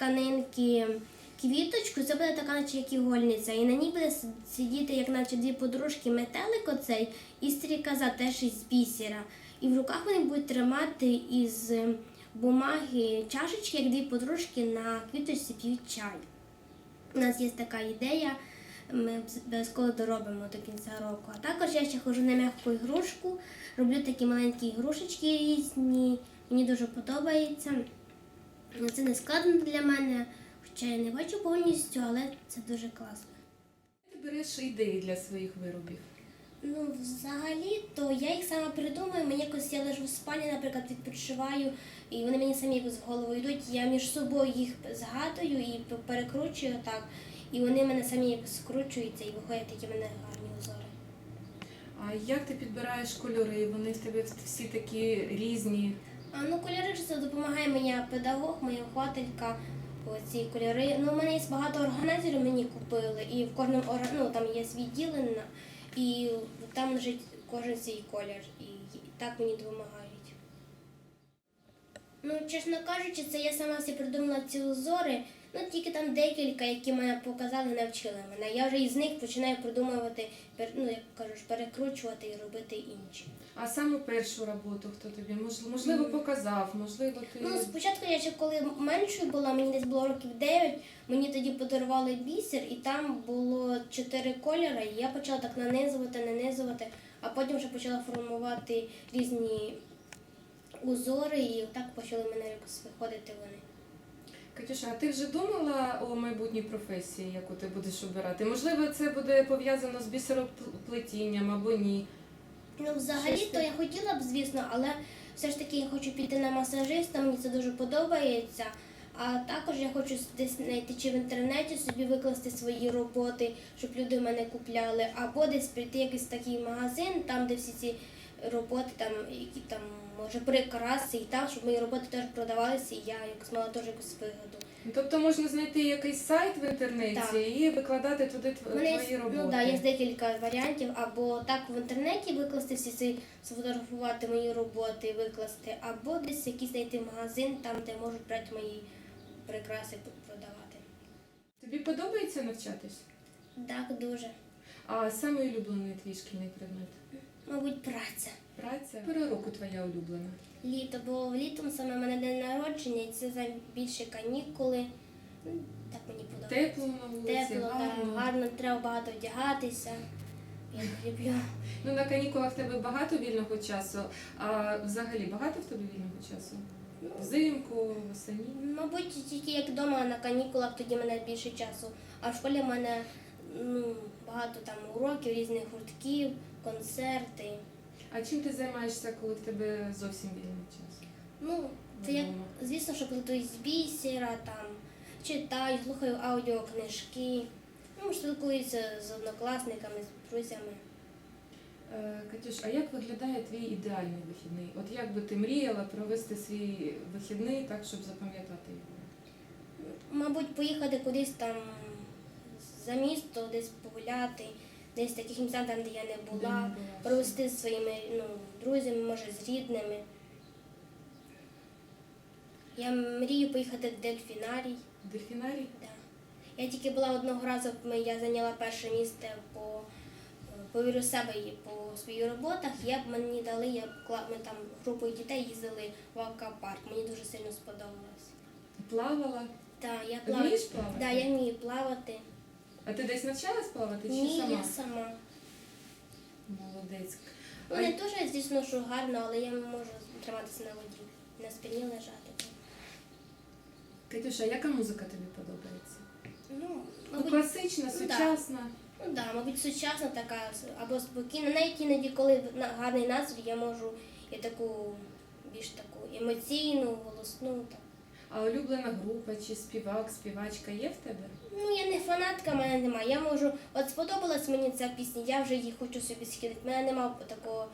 тканинки квіточку. Це буде така, наче як ігольниця. І на ній буде сидіти, як наче дві подружки, метелик оцей і стрікоза теж із бісера. І в руках вони будуть тримати із бумаги чашечки, як дві подружки на квіточці п'ють чай. У нас є така ідея, ми обов'язково доробимо до кінця року. А також я ще ходжу на м'яку ігрушку, роблю такі маленькі ігрушечки різні. Мені дуже подобається. Це не складно для мене, хоча я не бачу повністю, але це дуже класно. Ти береш ідеї для своїх виробів. Ну, взагалі, то я їх сама придумаю. Мені якось я лежу в спальні, наприклад, відпочиваю, і вони мені самі якось в голову йдуть. Я між собою їх згадую і перекручую так. І вони мене самі якось скручуються і виходять такі в мене гарні узори. А як ти підбираєш кольори? Вони в тебе всі такі різні. А ну кольори це допомагає мені педагог, моя вхвателька. Ці кольори. Ну, у мене є багато органайзерів, мені купили, і в кожному ну, там є свій ділення, і там лежить кожен свій колір. І так мені допомагають. Ну, чесно кажучи, це я сама всі придумала ці узори. Ну, тільки там декілька, які мене показали, навчили мене. Я вже із них починаю придумувати, пер- ну, як кажеш, перекручувати і робити інші. А саме першу роботу хто тобі? Мож- Можливо, показав, можливо, ти. Ну, спочатку я ще коли меншою була, мені десь було років 9, мені тоді подарували бісер, і там було чотири кольори, і я почала так нанизувати, нанизувати, а потім вже почала формувати різні узори, і так почали в мене якось виходити вони. Катюша, а ти вже думала о майбутній професії, яку ти будеш обирати? Можливо, це буде пов'язано з бісероплетінням або ні. Ну, взагалі, Щось то я хотіла б, звісно, але все ж таки я хочу піти на масажиста, мені це дуже подобається. А також я хочу десь знайти чи в інтернеті собі викласти свої роботи, щоб люди мене купляли, або десь прийти в якийсь такий магазин, там, де всі ці роботи, там, які там, може, прикраси, і там, щоб мої роботи теж продавалися, і я якось мала теж якусь вигоду. Ну, Тобто можна знайти якийсь сайт в інтернеті Так. і викладати туди тв- У мене твої роботи. ну, да, є декілька варіантів, або так в інтернеті викласти всі ці, сфотографувати мої роботи, викласти, або десь якийсь знайти магазин, там, де можуть брати мої прикраси продавати. Тобі подобається навчатись? Так, дуже. А саме улюблений твій шкільний предмет? Мабуть, праця. Праця? Пора року твоя улюблена. Літо, бо літом саме в мене день народження, і це найбільше канікули. Ну, Так мені подобається. Тепло на вулиці, Тепло, гарно. так, гарно, треба багато вдягатися. Я люблю. Ну на канікулах в тебе багато вільного часу, а взагалі багато в тебе вільного часу? Взимку, восені. Мабуть, тільки як вдома на канікулах, тоді мене більше часу. А в школі в мене ну, багато там уроків, різних гуртків, концерти. А чим ти займаєшся, коли в тебе зовсім вільний час? Ну, це як, звісно, що плету з бісера, там, читаю, слухаю аудіокнижки, ну, спілкуюся з однокласниками, з друзями. Е, Катюш, а як виглядає твій ідеальний вихідний? От як би ти мріяла провести свій вихідний так, щоб запам'ятати його? Мабуть, поїхати кудись там за місто, десь погуляти, десь в таких місцях, там, де я не була, провести зі своїми ну, друзями, може, з рідними. Я мрію поїхати в дельфінарій. Дельфінарій? Да. Я тільки була одного разу, я зайняла перше місце по повірю себе і по своїх роботах. Я б мені дали, я ми там групою дітей їздили в аквапарк. Мені дуже сильно сподобалось. Плавала? Так, я плаваю. вмієш плавати? Да, я вмію плавати. А ти десь навчалась плавати чи Ні, сама? я сама. Молодець. Ну, не дуже, звісно, що гарно, але я можу триматися на воді, на спині лежати. Катюша, яка музика тобі подобається? Ну, Ну, мабуть, класична, ну, да. сучасна. Ну да, мабуть, сучасна така або спокійна. Навіть іноді, коли на- гарний настрій, я можу і таку більш таку емоційну, голосну. Так. А улюблена група чи співак, співачка є в тебе? Ну, я не фанатка, мене немає. Я можу, от сподобалась мені ця пісня, я вже її хочу собі скидати. Мене немає такого,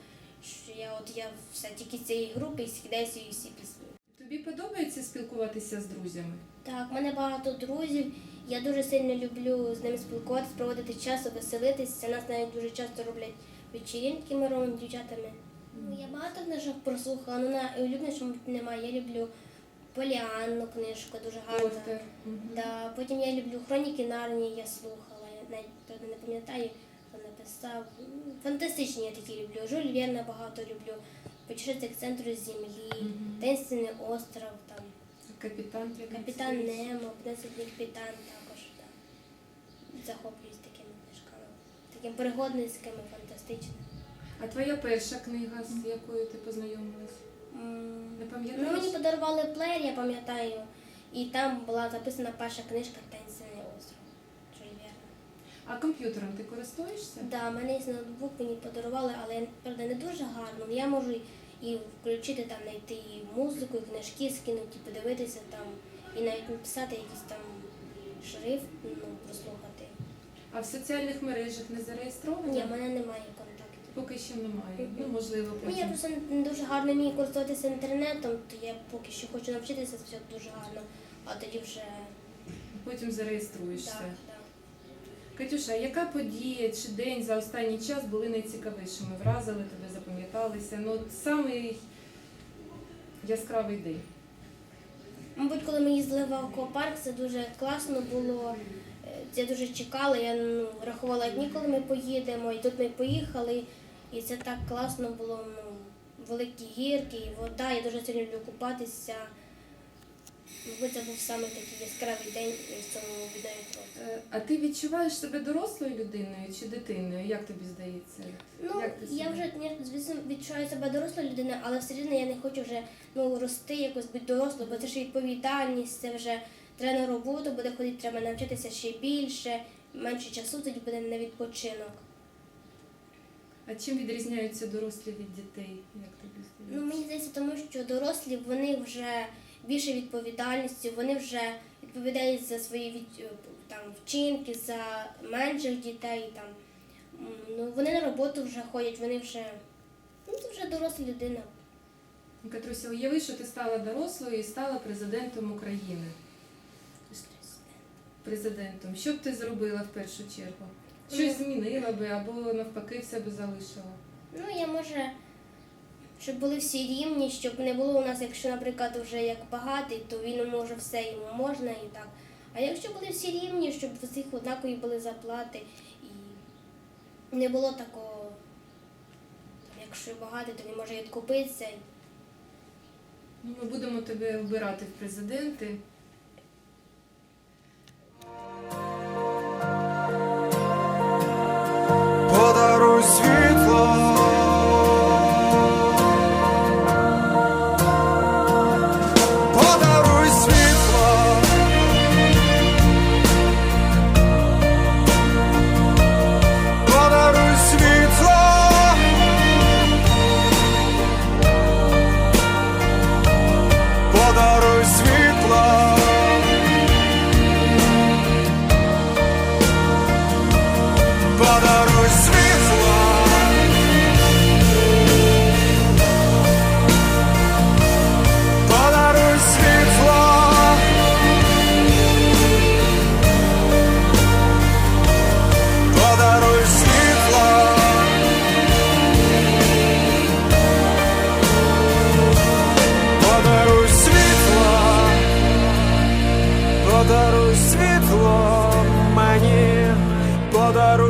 що я от я все тільки цієї групи і скидаю свої всі пісні. Тобі подобається спілкуватися з друзями? Так, в мене багато друзів. Я дуже сильно люблю з ними спілкуватися, проводити час, веселитися. Нас навіть дуже часто роблять вечірінки ми робимо з дівчатами. Ну, Я багато книжок прослухала, але на улюбленішому немає. Я люблю Поліанну книжку, дуже гарна. Да, потім я люблю хроніки Нарнії, я слухала. Я навіть не пам'ятаю, хто написав. Фантастичні я такі люблю. Жюль Верна багато люблю. Путешествие к центру землі, Мгм. Таинственний остров, там, Капітан Капітан. Немо, Пнесний капітан також. Да. Захоплююсь такими книжками. Такими пригодницькими, фантастичними. А твоя перша книга, з якою ти познайомилась? Не Ну, мені подарували плеєр, я пам'ятаю, і там була записана перша книжка Таинственний остров. А комп'ютером ти користуєшся? Да, в мене є ноутбук, мені подарували, але правда не дуже гарно. Я можу і включити там, знайти і музику, і книжки скинути, і подивитися там, і навіть написати якийсь там шрифт, ну, прослухати. А в соціальних мережах не зареєстрована? Ні, в мене немає. Поки що немає. Ну, можливо, Ну, я потім. просто не дуже гарно вмію користуватися інтернетом, то я поки що хочу навчитися все дуже гарно, а тоді вже Потім зареєструєшся. так, так. Катюша, а яка подія чи день за останній час були найцікавішими? Вразили тебе, запам'яталися? Ну, от самий яскравий день. Мабуть, коли ми їздили в аквапарк, це дуже класно було. Е, Я дуже чекала, я ну, рахувала дні, коли ми поїдемо, і тут ми поїхали. І це так класно було, ну, великі гірки, і вода, я дуже сильно люблю купатися. Мабуть, це був саме такий яскравий день в цьому відео. Е, А ти відчуваєш себе дорослою людиною чи дитиною? Як тобі здається? Ну, Як ти я вже ні, звісно відчуваю себе дорослою людиною, але все рівно я не хочу вже ну, рости, якось бути дорослою, бо це ж відповідальність, це вже треба на роботу буде ходити, треба навчитися ще більше, менше часу тоді буде на відпочинок. А чим відрізняються дорослі від дітей? Як тобі здається? Ну, мені здається, тому що дорослі вони вже більше відповідальності, вони вже відповідають за свої від, там, вчинки, за менших дітей. Там. Ну, вони на роботу вже ходять, вони вже, ну, це вже доросла людина. Катруся, уяви, що ти стала дорослою і стала президентом України. Президентом. Що б ти зробила в першу чергу? Щось змінила би або навпаки все би залишила? Ну, я може, щоб були всі рівні, щоб не було у нас, якщо, наприклад, вже як багатий, то він може все йому можна і так. А якщо були всі рівні, щоб у всіх однакові були заплати і не було такого, якщо багатий, то він може відкупитися. Ну, ми будемо тебе обирати в президенти.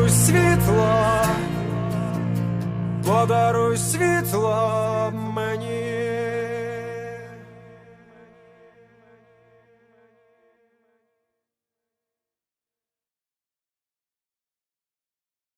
Подаруй світло, подаруй світло.